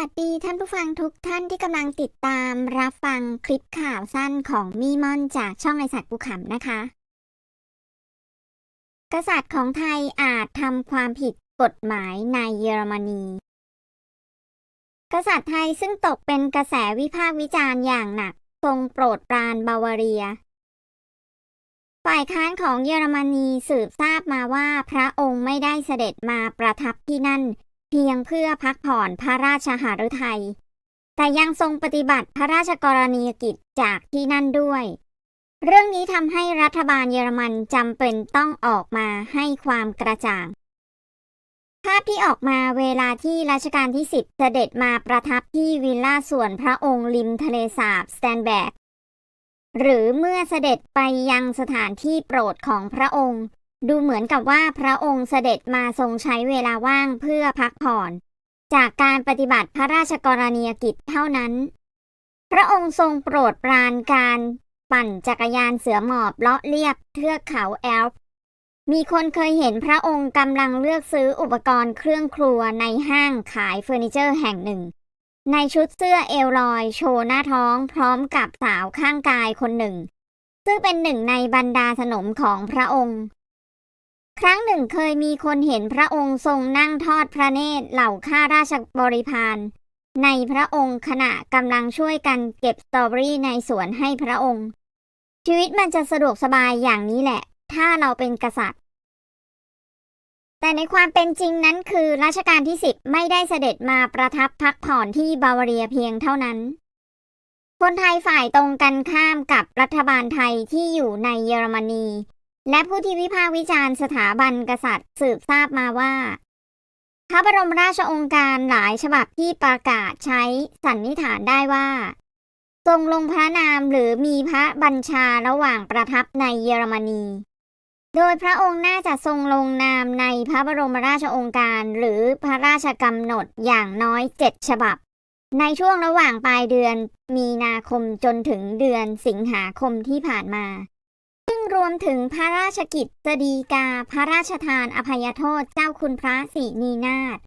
วัสดีท่านผู้ฟังทุกท่านที่กำลังติดตามรับฟังคลิปข่าวสั้นของมีมอนจากช่องไอสัตว์ภูขำนะคะ กษัตริย์ของไทยอาจทำความผิดกฎหมายในเยอรมนี กษัตริย์ไทยซึ่งตกเป็นกระแสวิพากษ์วิจารณ์อย่างหนัก ทรงโปรดปรานบาวาเรีย ฝ่ายค้านของเยอรมนีสืบทราบมาว่าพระองค์ไม่ได้เสด็จมาประทับที่นั่น เพียงเพื่อพักผ่อนพระราชหฤทัย แต่ยังทรงปฏิบัติพระราชกรณียกิจจากที่นั่นด้วย เรื่องนี้ทำให้รัฐบาลเยอรมันจำเป็นต้องออกมาให้ความกระจ่าง ภาพที่ออกมาเวลาที่รัชกาลที่10เสด็จมาประทับที่วิลล่าส่วนพระองค์ริมทะเลสาบสแตนแบกหรือเมื่อเสด็จไปยังสถานที่โปรดของพระองค์ ดูเหมือนกับว่าพระองค์เสด็จมาทรงใช้เวลาว่างเพื่อพักผ่อน จากการปฏิบัติพระราชกรณียกิจเท่านั้น พระองค์ทรงโปรดปรานการปั่นจักรยานเสือหมอบเลาะเลียบเทือกเขาแอลป์มีคนเคยเห็นพระองค์กำลังเลือกซื้ออุปกรณ์เครื่องครัวในห้างขายเฟอร์นิเจอร์แห่งหนึ่ง ในชุดเสื้อเอลลอยโชว์หน้าท้องพร้อมกับสาวข้างกายคนหนึ่ง ซึ่งเป็นหนึ่งในบรรดาสนมของพระองค์ ครั้งหนึ่งเคยมีคนเห็นพระองค์ทรงนั่งทอดพระเนตรเหล่าข้าราชบริพาร ในพระองค์ขณะกำลังช่วยกันเก็บสตรอเบอรี่ในสวนให้พระองค์ ชีวิตมันจะสะดวกสบายอย่างนี้แหละ ถ้าเราเป็นกษัตริย์ แต่ในความเป็นจริงนั้นคือรัชกาลที่10ไม่ได้เสด็จมาประทับพักผ่อนที่บาวาเรียเพียงเท่านั้น คนไทยฝ่ายตรงกันข้ามกับรัฐบาลไทยที่อยู่ในเยอรมนี และผู้ที่วิพากษ์วิจารณ์สถาบันกษัตริย์สืบทราบมาว่า พระบรมราชองค์การหลายฉบับที่ประกาศใช้สันนิษฐานได้ว่า ทรงลงพระนามหรือมีพระบัญชาระหว่างประทับในเยอรมนี โดยพระองค์น่าจะทรงลงนามในพระบรมราชองค์การหรือพระราชกำหนดอย่างน้อยเจ็ดฉบับ ในช่วงระหว่างปลายเดือนมีนาคมจนถึงเดือนสิงหาคมที่ผ่านมา รวมถึงพระราชกิจสดีกา พระราชทานอภัยโทษเจ้าคุณพระศรีนีนาถ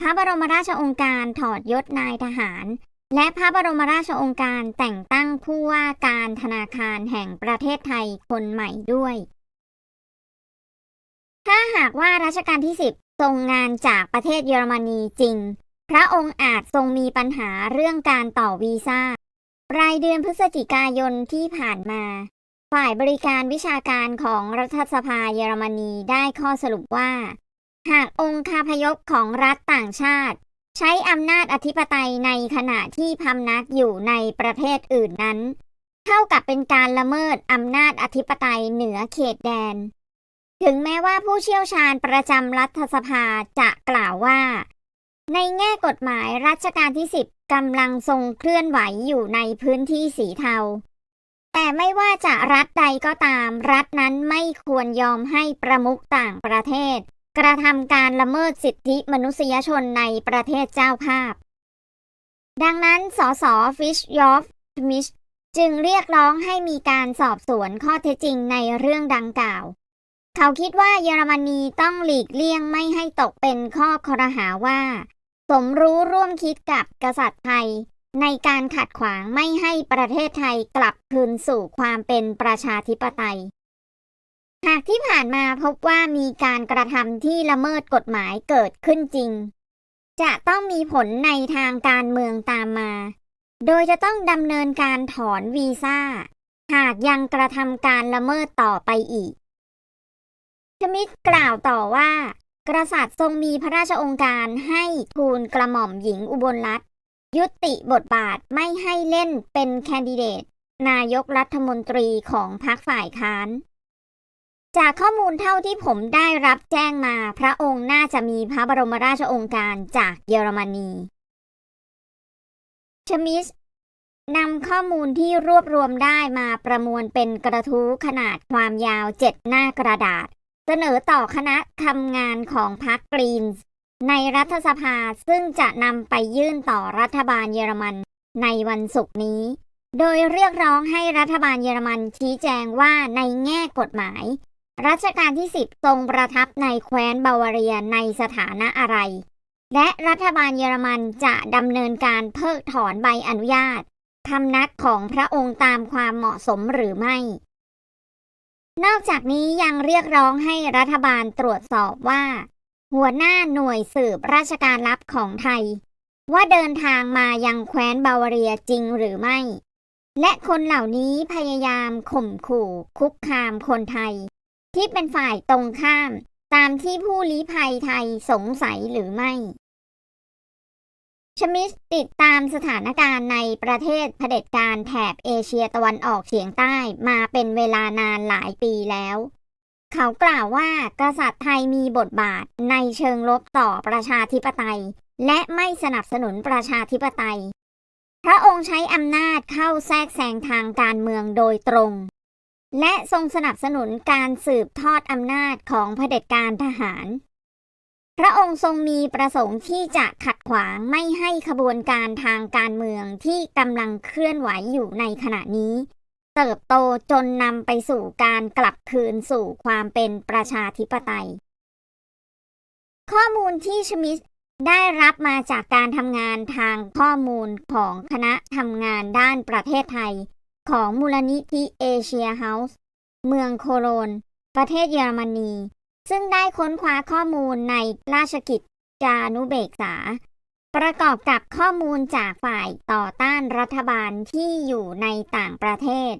พระบรมราชองค์การถอดยศนายทหาร และพระบรมราชองค์การแต่งตั้งผู้ว่าการธนาคารแห่งประเทศไทยคนใหม่ด้วย ถ้าหากว่ารัชกาลที่ 10 ทรงงานจากประเทศเยอรมนีจริง พระองค์อาจทรงมีปัญหาเรื่องการต่อวีซ่าปลายเดือนพฤศจิกายนที่ผ่านมา ฝ่ายบริการวิชาการของรัฐสภาเยอรมนีได้ข้อสรุปว่า หากองค์คาพยพของรัฐต่างชาติ ใช้อำนาจอธิปไตยในขณะที่พำนักอยู่ในประเทศอื่นนั้น เท่ากับเป็นการละเมิดอำนาจอธิปไตยเหนือเขตแดน ถึงแม้ว่าผู้เชี่ยวชาญประจำรัฐสภาจะกล่าวว่า ในแง่กฎหมายรัชกาลที่ 10กำลังทรงเคลื่อนไหวอยู่ในพื้นที่สีเทา แต่ไม่ว่าจะรัฐใดก็ตาม รัฐนั้นไม่ควรยอมให้ประมุขต่างประเทศ กระทำการละเมิดสิทธิมนุษยชนในประเทศเจ้าภาพ ดังนั้น สสฟิชยอฟมิชจึงเรียกร้องให้มีการสอบสวนข้อเท็จจริงในเรื่องดังกล่าว เขาคิดว่าเยอรมนีต้องหลีกเลี่ยงไม่ให้ตกเป็นข้อคอรหาว่า สมรู้ร่วมคิดกับกษัตริย์ไทย ในการขัดขวางไม่ให้ประเทศไทยกลับคืนสู่ความเป็นประชาธิปไตย หากที่ผ่านมาพบว่ามีการกระทำที่ละเมิดกฎหมายเกิดขึ้นจริง จะต้องมีผลในทางการเมืองตามมา โดยจะต้องดำเนินการถอนวีซ่า หากยังกระทำการละเมิดต่อไปอีกชมิดกล่าวต่อว่า กษัตริย์ทรงมีพระราชองค์การให้ทูลกระหม่อมหญิงอุบลรัตน์ ยุติบทบาทไม่ให้เล่นเป็นแคนดิเดต นายกรัฐมนตรีของพรรคฝ่ายค้าน จากข้อมูลเท่าที่ผมได้รับแจ้งมา พระองค์น่าจะมีพระบรมราชโองการจากเยอรมนีชมิสนำข้อมูลที่รวบรวมได้มาประมวลเป็นกระทู้ขนาดความยาวเจ็ดหน้ากระดาษ เสนอต่อคณะทำงานของพรรคกรีนส์ ในรัฐสภาซึ่งจะนำไปยื่นต่อรัฐบาลเยอรมันในวันศุกร์นี้ โดยเรียกร้องให้รัฐบาลเยอรมันชี้แจงว่าในแง่กฎหมาย รัชกาลที่ 10 ทรงประทับในแคว้นบาวาเรียในสถานะอะไร และรัฐบาลเยอรมันจะดำเนินการเพิกถอนใบอนุญาตคำนัดของพระองค์ตามความเหมาะสมหรือไม่ นอกจากนี้ยังเรียกร้องให้รัฐบาลตรวจสอบว่า หัวหน้าหน่วยสืบราชการลับของไทย ว่าเดินทางมายังแคว้นบาวาเรียจริงหรือไม่ และคนเหล่านี้พยายามข่มขู่คุกคามคนไทย ที่เป็นฝ่ายตรงข้ามตามที่ผู้ลี้ภัยไทยสงสัยหรือไม่ ชมิสติดตามสถานการณ์ในประเทศเผด็จการแถบเอเชียตะวันออกเฉียงใต้มาเป็นเวลานานหลายปีแล้ว เขากล่าวว่ากษัตริย์ไทยมีบทบาทในเชิงลบต่อประชาธิปไตย และไม่สนับสนุนประชาธิปไตย พระองค์ใช้อำนาจเข้าแทรกแซงทางการเมืองโดยตรง และทรงสนับสนุนการสืบทอดอำนาจของเผด็จการทหาร พระองค์ทรงมีประสงค์ที่จะขัดขวางไม่ให้ขบวนการทางการเมืองที่กำลังเคลื่อนไหวอยู่ในขณะนี้ เติบโตจนนำไปสู่การกลับคืนสู่ความเป็นประชาธิปไตย ข้อมูลที่ชมิสได้รับมาจากการทำงานทางข้อมูลของคณะทำงานด้านประเทศไทย ของมูลนิธิเอเชียเฮาส์เมืองโคโลน ประเทศเยอรมนี ซึ่งได้ค้นคว้าข้อมูลในราชกิจจานุเบกษา ประกอบกับข้อมูลจากฝ่ายต่อต้านรัฐบาลที่อยู่ในต่างประเทศ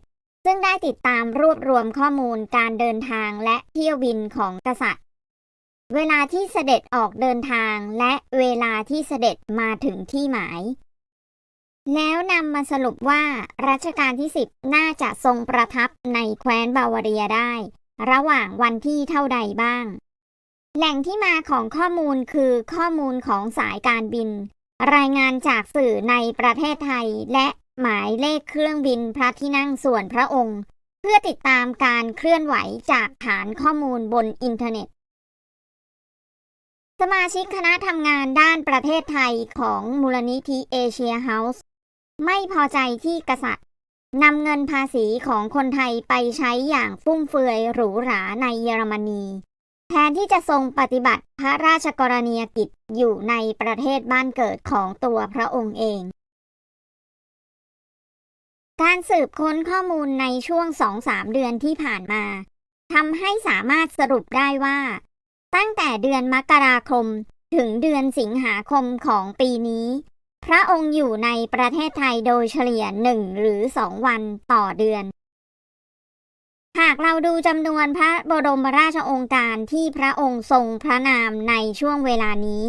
ซึ่งได้ติดตามรวบรวมข้อมูลการเดินทางและเที่ยวบินของกษัตริย์ เวลาที่เสด็จออกเดินทางและเวลาที่เสด็จมาถึงที่หมาย แล้วนำมาสรุปว่ารัชกาลที่ 10 น่าจะทรงประทับในแคว้นบาวาเรียได้ ระหว่างวันที่เท่าใดบ้าง แหล่งที่มาของข้อมูลคือข้อมูลของสายการบินรายงานจากสื่อในประเทศไทยและ หมายเลขเครื่องบินพระที่นั่งส่วนพระองค์ เพื่อติดตามการเคลื่อนไหวจากฐานข้อมูลบนอินเทอร์เน็ต สมาชิกคณะทำงานด้านประเทศไทยของมูลนิธิเอเชียเฮาส์ไม่พอใจที่กษัตริย์นำเงินภาษีของคนไทยไปใช้อย่างฟุ่มเฟือยหรูหราในเยอรมนี แทนที่จะทรงปฏิบัติพระราชกรณียกิจอยู่ในประเทศบ้านเกิดของตัวพระองค์เอง การสืบค้นข้อมูลในช่วง 2-3 เดือนที่ผ่านมาทำให้สามารถสรุปได้ว่า ตั้งแต่เดือนมกราคมถึงเดือนสิงหาคมของปีนี้ พระองค์อยู่ในประเทศไทยโดยเฉลี่ยหนึ่งหรือสองวันต่อเดือน หากเราดูจำนวนพระบรมราชองค์การที่พระองค์ทรงพระนามในช่วงเวลานี้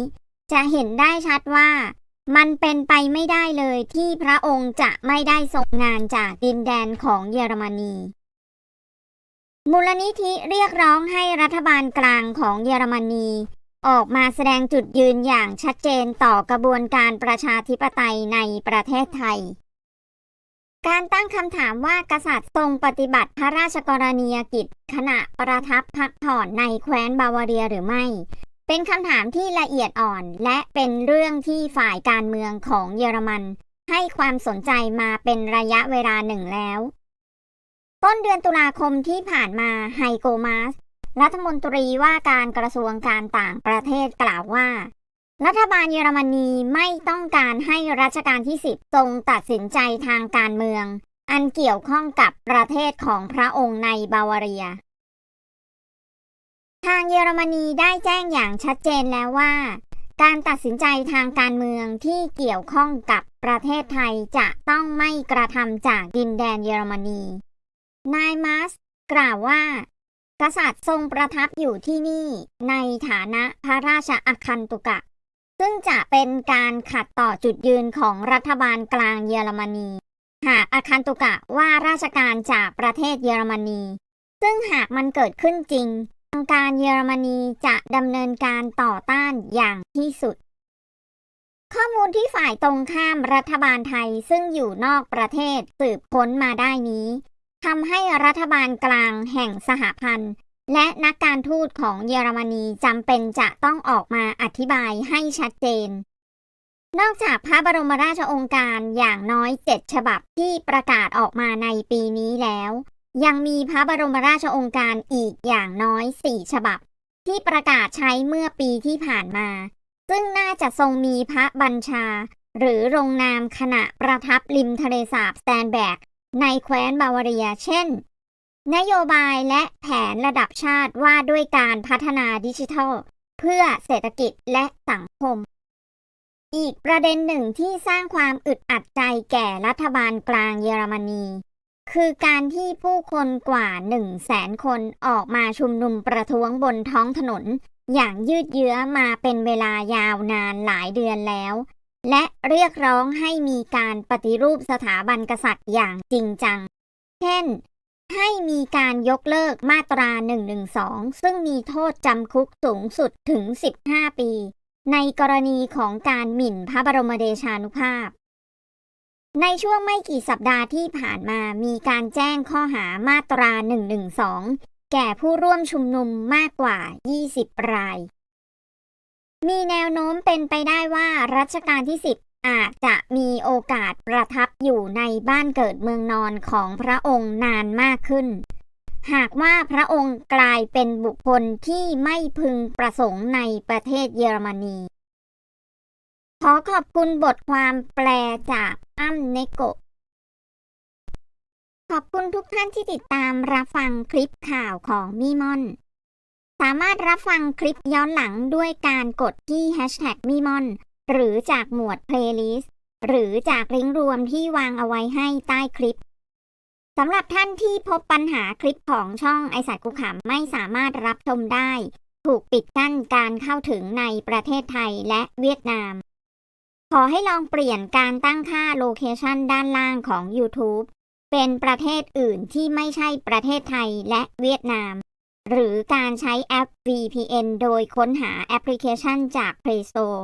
จะเห็นได้ชัดว่า มันเป็นไปไม่ได้เลยที่พระองค์จะไม่ได้ส่งงานจากดินแดนของเยอรมนี มูลนิธิเรียกร้องให้รัฐบาลกลางของเยอรมนี ออกมาแสดงจุดยืนอย่างชัดเจนต่อกระบวนการประชาธิปไตยในประเทศไทย การตั้งคำถามว่ากษัตริย์ทรงปฏิบัติพระราชกรณียกิจ ขณะประทับพักผ่อนในแคว้นบาวาเรียหรือไม่ เป็นคำถามที่ละเอียดอ่อน และเป็นเรื่องที่ฝ่ายการเมืองของเยอรมัน ให้ความสนใจมาเป็นระยะเวลาหนึ่งแล้ว ต้นเดือนตุลาคมที่ผ่านมาไฮโกมาสรัฐมนตรีว่าการกระทรวงการต่างประเทศกล่าวว่า รัฐบาลเยอรมนีไม่ต้องการให้รัชกาลที่ 10 ทรงตัดสินใจทางการเมือง อันเกี่ยวข้องกับประเทศของพระองค์ในบาวาเรีย ทางเยอรมนีได้แจ้งอย่างชัดเจนแล้วว่า การตัดสินใจทางการเมืองที่เกี่ยวข้องกับประเทศไทยจะต้องไม่กระทำจากดินแดนเยอรมนี นายมัสกล่าวว่า กษัตริย์ทรงประทับอยู่ที่นี่ในฐานะพระราชอาคันตุกะ ซึ่งจะเป็นการขัดต่อจุดยืนของรัฐบาลกลางเยอรมนี หากอาคันตุกะว่าราชการจากประเทศเยอรมนี ซึ่งหากมันเกิดขึ้นจริง ทางการเยอรมนีจะดำเนินการต่อต้านอย่างที่สุด ข้อมูลที่ฝ่ายตรงข้ามรัฐบาลไทยซึ่งอยู่นอกประเทศสืบค้นมาได้นี้ทำให้รัฐบาลกลางแห่งสหพันธ์ และนักการทูตของเยอรมนีจำเป็นจะต้องออกมาอธิบายให้ชัดเจน นอกจากพระบรมราชองค์การอย่างน้อยเจ็ดฉบับที่ประกาศออกมาในปีนี้แล้ว ยังมีพระบรมราชองการอีกอย่างน้อยสี่ฉบับ ที่ประกาศใช้เมื่อปีที่ผ่านมา ซึ่งน่าจะทรงมีพระบัญชา หรือลงนามขณะประทับริมทะเลสาบสแตนแบก ในแคว้นบาวาเรีย เช่น นโยบายและแผนระดับชาติว่าด้วยการพัฒนาดิจิทัล เพื่อเศรษฐกิจและสังคม อีกประเด็นหนึ่งที่สร้างความอึดอัดใจแก่รัฐบาลกลางเยอรมนี คือการที่ผู้คนกว่า1 0 0 0 0แสนคนออกมาชุมนุมประท้วงบนท้องถนน อย่างยืดเยื้อมาเป็นเวลายาวนานหลายเดือนแล้ว และเรียกร้องให้มีการปฏิรูปสถาบันกษัตริย์อย่างจริงจัง เช่น ให้มีการยกเลิกมาตรา 112 ซึ่งมีโทษจำคุกสูงสุดถึง 15 ปี ในกรณีของการหมิ่นพระบรมเดชานุภาพ ในช่วงไม่กี่สัปดาห์ที่ผ่านมามีการแจ้งข้อหามาตรา 112 แก่ผู้ร่วมชุมนุมมากกว่า 20 ราย มีแนวโน้มเป็นไปได้ว่ารัชกาลที่ 10 อาจจะมีโอกาสประทับอยู่ในบ้านเกิดเมืองนอนของพระองค์นานมากขึ้น หากว่าพระองค์กลายเป็นบุคคลที่ไม่พึงประสงค์ในประเทศเยอรมนี ขอขอบคุณบทความแปลจาก อ้ำเนโกะขอบคุณทุกท่านที่ติดตามรับฟังคลิปข่าวของมีมอน สามารถรับฟังคลิปย้อนหลังด้วยการกดที่ hashtag มีมอน หรือจากหมวด playlist หรือจากลิงก์รวมที่วางเอาไว้ให้ใต้คลิปสำหรับท่านที่พบปัญหาคลิปของช่องไอสายกุขำไม่สามารถรับชมได้ ถูกปิดกั้นการเข้าถึงในประเทศไทยและเวียดนาม ขอให้ลองเปลี่ยนการตั้งค่าโลเคชันด้านล่างของ YouTube เป็นประเทศอื่นที่ไม่ใช่ประเทศไทยและเวียดนาม หรือการใช้แอป VPN โดยค้นหาแอปพลิเคชันจาก Play Store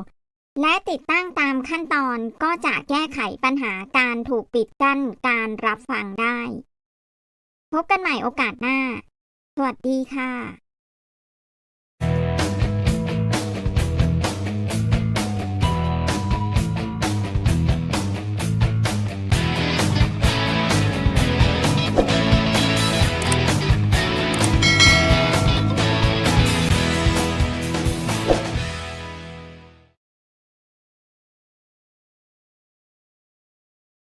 และติดตั้งตามขั้นตอนก็จะแก้ไขปัญหาการถูกปิดกั้นการรับฟังได้ พบกันใหม่โอกาสหน้า สวัสดีค่ะ